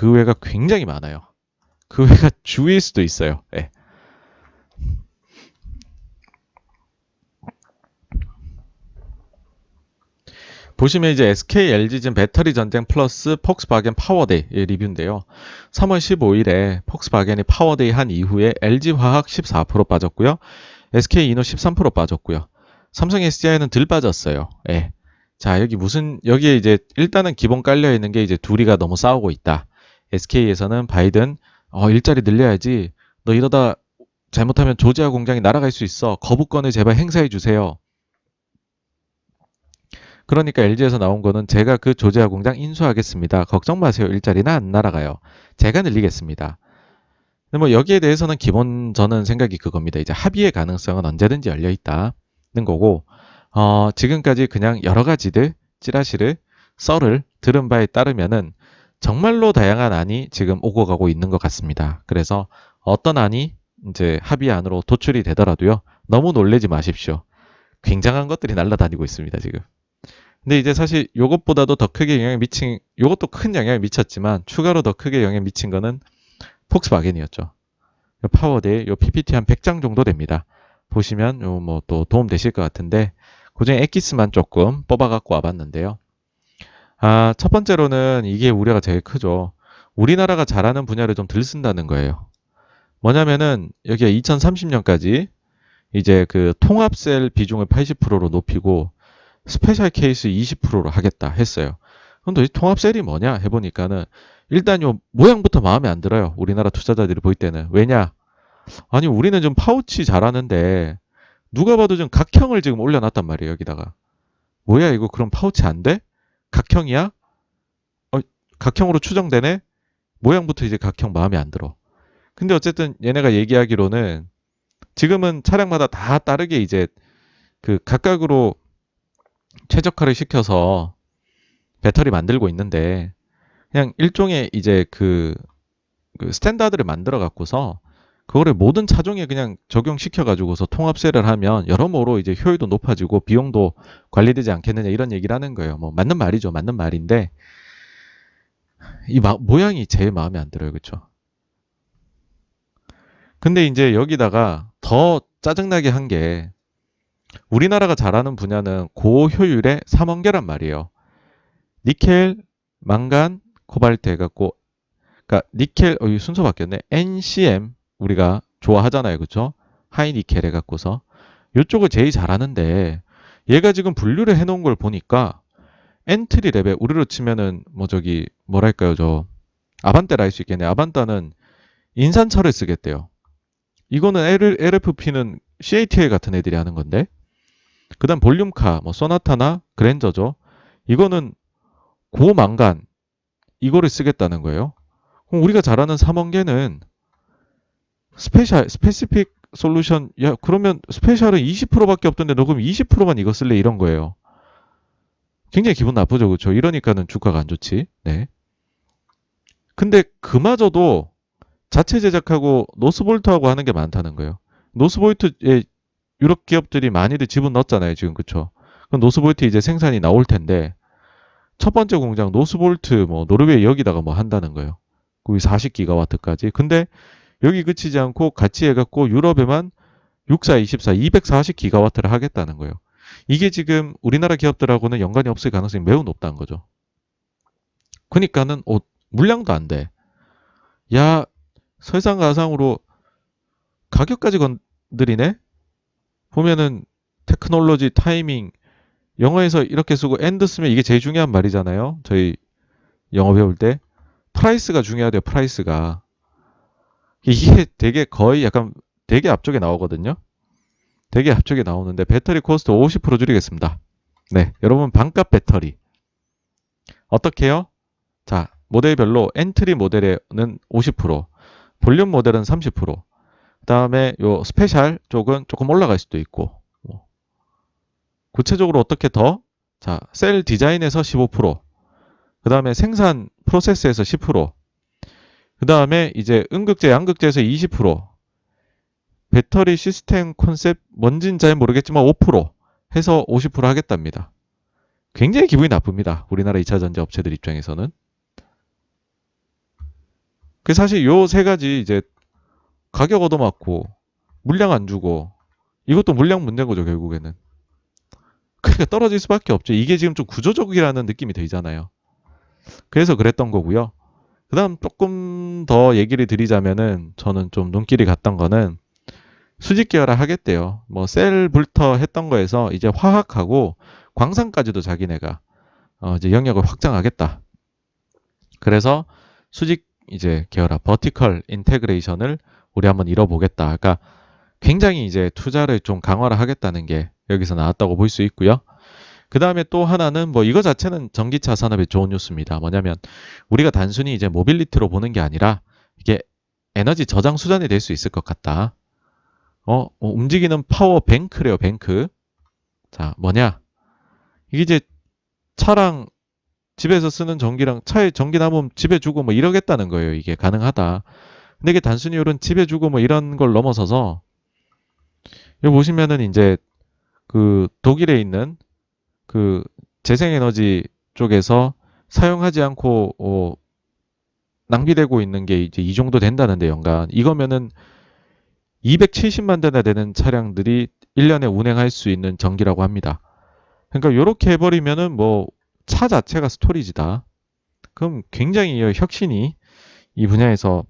그 외가 굉장히 많아요. 그 외가 주일 수도 있어요. 예. 보시면 이제 SK LG진 배터리 전쟁 플러스 폭스바겐 파워데이 리뷰인데요. 3월 15일에 폭스바겐이 파워데이 한 이후에 LG화학 14% 빠졌고요. SK 이노 13% 빠졌고요. 삼성 SDI는 들 빠졌어요. 예. 자, 여기 무슨 여기에 이제 일단은 기본 깔려 있는 게 이제 둘이가 너무 싸우고 있다. SK에서는 바이든 어, 일자리 늘려야지. 너 이러다 잘못하면 조지아 공장이 날아갈 수 있어. 거부권을 제발 행사해 주세요. 그러니까 LG에서 나온 거는 제가 그 조지아 공장 인수하겠습니다. 걱정 마세요. 일자리는 안 날아가요. 제가 늘리겠습니다. 근데 뭐 여기에 대해서는 기본 저는 생각이 그겁니다. 이제 합의의 가능성은 언제든지 열려 있다는 거고 어, 지금까지 그냥 여러 가지들 찌라시를 썰을 들은 바에 따르면은 정말로 다양한 안이 지금 오고 가고 있는 것 같습니다. 그래서 어떤 안이 이제 합의안으로 도출이 되더라도요. 너무 놀래지 마십시오. 굉장한 것들이 날아다니고 있습니다, 지금. 근데 이제 사실 요것보다도 더 크게 영향을 미친, 요것도 큰 영향을 미쳤지만 추가로 더 크게 영향을 미친 거는 폭스바겐이었죠. 요 파워데이, 요 PPT 한 100장 정도 됩니다. 보시면 요 뭐 또 도움 되실 것 같은데 그중에 엑기스만 조금 뽑아 갖고 와봤는데요. 아, 첫 번째로는 이게 우려가 제일 크죠. 우리나라가 잘하는 분야를 좀 덜 쓴다는 거예요. 뭐냐면은 여기가 2030년까지 이제 그 통합셀 비중을 80%로 높이고 스페셜 케이스 20%로 하겠다 했어요. 근데 이 통합셀이 뭐냐 해보니까는 일단 요 모양부터 마음에 안 들어요. 우리나라 투자자들이 볼 때는. 왜냐? 아니 우리는 좀 파우치 잘하는데 누가 봐도 좀 각형을 지금 올려놨단 말이에요 여기다가. 뭐야 이거 그럼 파우치 안 돼? 각형이야? 어, 각형으로 추정되네? 모양부터 이제 각형 마음에 안 들어. 근데 어쨌든 얘네가 얘기하기로는 지금은 차량마다 다 다르게 이제 그 각각으로 최적화를 시켜서 배터리 만들고 있는데 그냥 일종의 이제 그, 그 스탠다드를 만들어 갖고서 그거를 모든 차종에 그냥 적용시켜 가지고서 통합세를 하면 여러모로 이제 효율도 높아지고 비용도 관리되지 않겠느냐 이런 얘기를 하는 거예요. 뭐 맞는 말이죠. 맞는 말인데 이 마- 모양이 제일 마음에 안 들어요. 그렇죠? 근데 이제 여기다가 더 짜증나게 한 게 우리나라가 잘하는 분야는 고효율의 삼원계란 말이에요. 니켈, 망간, 코발트 해갖고 그러니까 니켈 어, 이 순서 바뀌었네. NCM 우리가 좋아하잖아요. 그쵸? 하이니켈 해갖고서 이쪽을 제일 잘하는데 얘가 지금 분류를 해놓은 걸 보니까 엔트리 레벨 우리로 치면은 뭐 저기 뭐랄까요 저 아반떼라 할 수 있겠네. 아반따는 인산철을 쓰겠대요. 이거는 LFP는 CATL 같은 애들이 하는 건데 그 다음 볼륨카 뭐 소나타나 그랜저죠. 이거는 고망간 이거를 쓰겠다는 거예요. 그럼 우리가 잘하는 삼원계는 스페셜 스페시픽 솔루션 야 그러면 스페셜은 20%밖에 없던데 너 그럼 20%만 이거 쓸래 이런 거예요. 굉장히 기분 나쁘죠, 그렇죠? 이러니까는 주가가 안 좋지. 네. 근데 그마저도 자체 제작하고 노스볼트하고 하는 게 많다는 거예요. 노스볼트에 유럽 기업들이 많이들 지분 넣었잖아요, 지금 그쵸? 그럼 노스볼트 이제 생산이 나올 텐데 첫 번째 공장 노스볼트 뭐 노르웨이 여기다가 뭐 한다는 거예요. 거기 40기가와트까지. 근데 여기 그치지 않고 같이 해갖고 유럽에만 64, 24, 240기가와트를 하겠다는 거예요. 이게 지금 우리나라 기업들하고는 연관이 없을 가능성이 매우 높다는 거죠. 그러니까는 어, 물량도 안 돼. 야 설상가상으로 가격까지 건드리네? 보면은 테크놀로지, 타이밍, 영어에서 이렇게 쓰고 엔드 쓰면 이게 제일 중요한 말이잖아요. 저희 영어 배울 때. 프라이스가 중요하대요, 프라이스가. 이게 되게 거의 약간 되게 앞쪽에 나오거든요. 되게 앞쪽에 나오는데 배터리 코스트 50% 줄이겠습니다. 네, 여러분 반값 배터리. 어떻게 해요? 자, 모델별로 엔트리 모델에는 50%, 볼륨 모델은 30%, 그 다음에 요 스페셜 쪽은 조금 올라갈 수도 있고, 뭐. 구체적으로 어떻게 더? 자, 셀 디자인에서 15%, 그 다음에 생산 프로세스에서 10%, 그 다음에 이제 음극재, 양극재에서 20%, 배터리 시스템 컨셉 뭔진 잘 모르겠지만 5% 해서 50% 하겠답니다. 굉장히 기분이 나쁩니다. 우리나라 2차 전지 업체들 입장에서는. 그 사실 요 세 가지 이제 가격 얻어맞고 물량 안 주고 이것도 물량 문제인 거죠 결국에는. 그러니까 떨어질 수밖에 없죠. 이게 지금 좀 구조적이라는 느낌이 들잖아요. 그래서 그랬던 거고요. 그 다음 조금 더 얘기를 드리자면은 저는 좀 눈길이 갔던 거는 수직 계열화 하겠대요. 뭐 셀부터 했던 거에서 이제 화학하고 광산까지도 자기네가 어 이제 영역을 확장하겠다. 그래서 수직 이제 계열화 버티컬 인테그레이션을 우리 한번 이뤄보겠다. 그러니까 굉장히 이제 투자를 좀 강화를 하겠다는 게 여기서 나왔다고 볼 수 있고요. 그 다음에 또 하나는 뭐 이거 자체는 전기차 산업의 좋은 뉴스입니다. 뭐냐면 우리가 단순히 이제 모빌리티로 보는 게 아니라 이게 에너지 저장 수단이 될 수 있을 것 같다. 어, 어, 움직이는 파워 뱅크래요, 뱅크. 자, 뭐냐? 이게 이제 차랑 집에서 쓰는 전기랑 차에 전기 남으면 집에 주고 뭐 이러겠다는 거예요. 이게 가능하다. 근데 이게 단순히 이런 집에 주고 뭐 이런 걸 넘어서서 여기 보시면은 이제 그 독일에 있는 그 재생에너지 쪽에서 사용하지 않고 어, 낭비되고 있는 게 이제 이 정도 된다는데 연간 이거면은 270만 대나 되는 차량들이 1년에 운행할 수 있는 전기라고 합니다. 그러니까 이렇게 해버리면은 뭐 차 자체가 스토리지다. 그럼 굉장히 혁신이 이 분야에서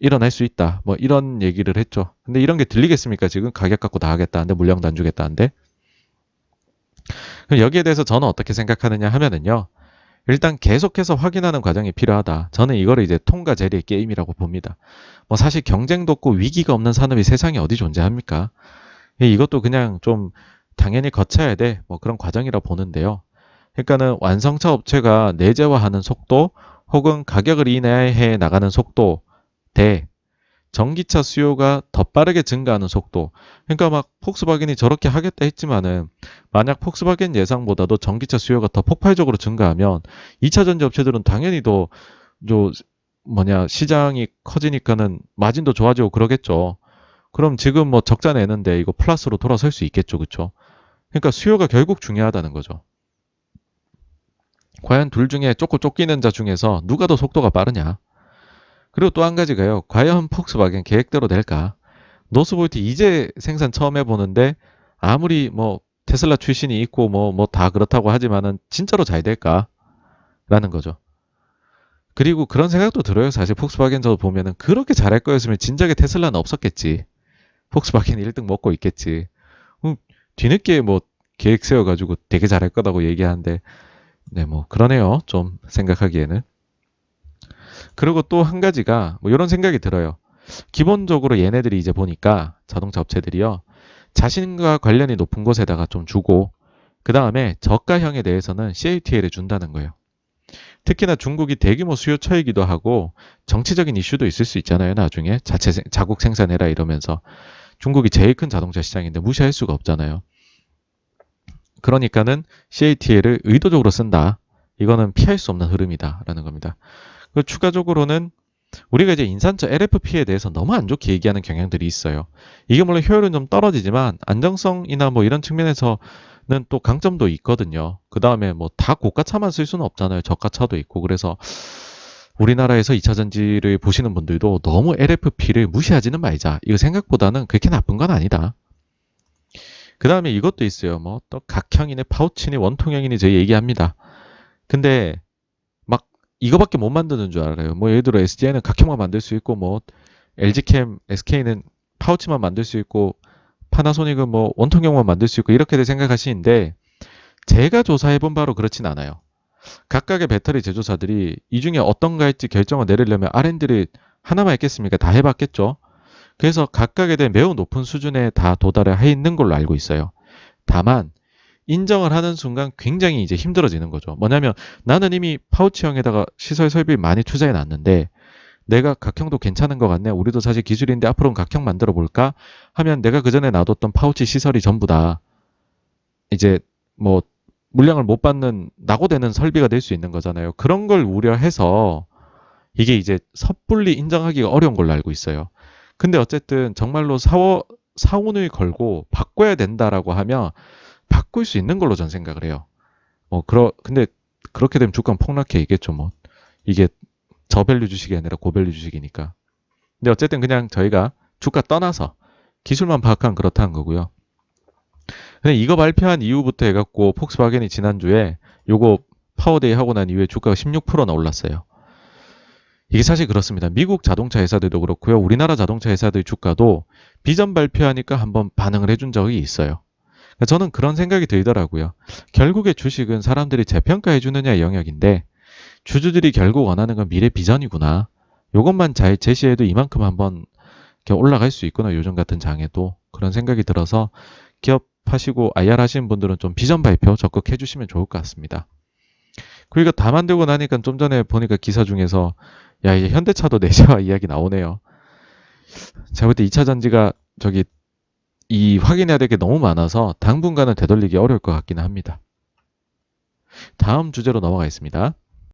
일어날 수 있다. 뭐 이런 얘기를 했죠. 근데 이런 게 들리겠습니까? 지금 가격 갖고 나가겠다는데 물량도 안 주겠다는데. 여기에 대해서 저는 어떻게 생각하느냐 하면은요. 일단 계속해서 확인하는 과정이 필요하다. 저는 이거를 이제 통과 제리의 게임이라고 봅니다. 뭐 사실 경쟁도 없고 위기가 없는 산업이 세상에 어디 존재합니까? 이것도 그냥 좀 당연히 거쳐야 돼. 뭐 그런 과정이라 보는데요. 그러니까는 완성차 업체가 내재화하는 속도 혹은 가격을 인하해 나가는 속도 대 전기차 수요가 더 빠르게 증가하는 속도. 그러니까 막 폭스바겐이 저렇게 하겠다 했지만은 만약 폭스바겐 예상보다도 전기차 수요가 더 폭발적으로 증가하면 2차 전지 업체들은 당연히 더저 뭐냐 시장이 커지니까는 마진도 좋아지고 그러겠죠. 그럼 지금 뭐 적자 내는데 이거 플러스로 돌아설 수 있겠죠, 그렇죠? 그러니까 수요가 결국 중요하다는 거죠. 과연 둘 중에 쫓고 쫓기는 자 중에서 누가 더 속도가 빠르냐? 그리고 또 한 가지가요. 과연 폭스바겐 계획대로 될까? 노스볼트 이제 생산 처음 해보는데 아무리 뭐 테슬라 출신이 있고 뭐 뭐 다 그렇다고 하지만은 진짜로 잘 될까? 라는 거죠. 그리고 그런 생각도 들어요. 사실 폭스바겐 저도 보면은 그렇게 잘할 거였으면 진작에 테슬라는 없었겠지. 폭스바겐 1등 먹고 있겠지. 음, 뒤늦게 뭐 계획 세워가지고 되게 잘할 거다고 얘기하는데 네, 뭐 그러네요. 좀 생각하기에는. 그리고 또 한 가지가 뭐 이런 생각이 들어요. 기본적으로 얘네들이 이제 보니까 자동차 업체들이요. 자신과 관련이 높은 곳에다가 좀 주고 그 다음에 저가형에 대해서는 CATL을 준다는 거예요. 특히나 중국이 대규모 수요 처이기도 하고 정치적인 이슈도 있을 수 있잖아요. 나중에 자체 생- 자국 생산해라 이러면서 중국이 제일 큰 자동차 시장인데 무시할 수가 없잖아요. 그러니까는 CATL을 의도적으로 쓴다. 이거는 피할 수 없는 흐름이다라는 겁니다. 그 추가적으로는 우리가 이제 인산철 LFP에 대해서 너무 안 좋게 얘기하는 경향들이 있어요. 이게 물론 효율은 좀 떨어지지만 안정성이나 뭐 이런 측면에서는 또 강점도 있거든요. 그 다음에 뭐 다 고가차만 쓸 수는 없잖아요. 저가차도 있고 그래서 우리나라에서 2차 전지를 보시는 분들도 너무 LFP를 무시하지는 말자. 이거 생각보다는 그렇게 나쁜 건 아니다. 그 다음에 이것도 있어요. 뭐 또 각형이네 파우치니 원통형이니 저희 얘기합니다. 근데 막 이거밖에 못 만드는 줄 알아요. 뭐 예를 들어 SDI는 각형만 만들 수 있고 뭐 LG캠, SK는 파우치만 만들 수 있고 파나소닉은 뭐 원통형만 만들 수 있고 이렇게들 생각하시는데 제가 조사해 본 바로 그렇진 않아요. 각각의 배터리 제조사들이 이 중에 어떤 가 할지 결정을 내리려면 R&D를 하나만 했겠습니까? 다 해봤겠죠. 그래서 각각에 대해 매우 높은 수준에 다 도달을 해 있는 걸로 알고 있어요. 다만 인정을 하는 순간 굉장히 이제 힘들어지는 거죠. 뭐냐면 나는 이미 파우치형에다가 시설 설비 많이 투자해 놨는데 내가 각형도 괜찮은 것 같네. 우리도 사실 기술인데 앞으로는 각형 만들어 볼까? 하면 내가 그 전에 놔뒀던 파우치 시설이 전부 다 이제 뭐 물량을 못 받는 낙오되는 설비가 될 수 있는 거잖아요. 그런 걸 우려해서 이게 이제 섣불리 인정하기가 어려운 걸로 알고 있어요. 근데 어쨌든 정말로 사워, 사운을 걸고 바꿔야 된다라고 하면 바꿀 수 있는 걸로 전 생각을 해요. 뭐, 그러, 근데 그렇게 되면 주가는 폭락해 있겠죠, 뭐. 이게 저밸류 주식이 아니라 고밸류 주식이니까. 근데 어쨌든 그냥 저희가 주가 떠나서 기술만 파악한 그렇다는 거고요. 근데 이거 발표한 이후부터 해갖고 폭스바겐이 지난주에 요거 파워데이 하고 난 이후에 주가가 16%나 올랐어요. 이게 사실 그렇습니다. 미국 자동차 회사들도 그렇고요. 우리나라 자동차 회사들 주가도 비전 발표하니까 한번 반응을 해준 적이 있어요. 저는 그런 생각이 들더라고요. 결국에 주식은 사람들이 재평가해 주느냐의 영역인데 주주들이 결국 원하는 건 미래 비전이구나. 요것만 잘 제시해도 이만큼 한번 올라갈 수 있구나. 요즘 같은 장에도 그런 생각이 들어서 기업 하시고 IR 하시는 분들은 좀 비전 발표 적극 해주시면 좋을 것 같습니다. 그리고 다 만들고 나니까 좀 전에 보니까 기사 중에서 야 이제 현대차도 내재화 이야기 나오네요. 제가 볼 때 2차 전지가 저기 이 확인해야 될 게 너무 많아서 당분간은 되돌리기 어려울 것 같기는 합니다. 다음 주제로 넘어가겠습니다.